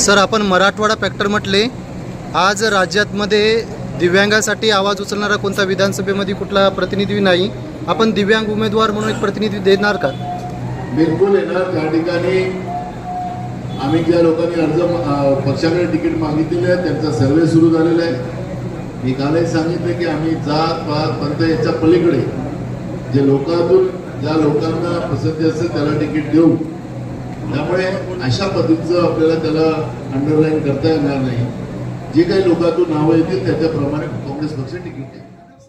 Sir आपण Marathwada factor म्हटले आज राज्यातमध्ये दिव्यांगासाठी आवाज उचलणारा कोणता विधानसभेमध्ये कुठला प्रतिनिधी नाही? आपण दिव्यांग उमेदवार म्हणून एक प्रतिनिधी देणार का? बिलकुल येणार. त्या ठिकाणी आम्ही ज्या लोकांनी अर्ज पक्षाकडे तिकीट मागितलेले आहे त्यांचा सर्वे सुरू झालेला आहे. मी कालही सांगितलं की आम्ही जात पात पंत याच्या पलीकडे जे लोकातून ज्या लोकांना पसंती असेल त्याला तिकीट देऊ. त्यामुळे अशा पद्धतीचं आपल्याला त्याला अंडरलाईन करता येणार नाही. जे काही लोकांतून नावं येतील त्याच्याप्रमाणे काँग्रेस पक्ष तिकीट देईल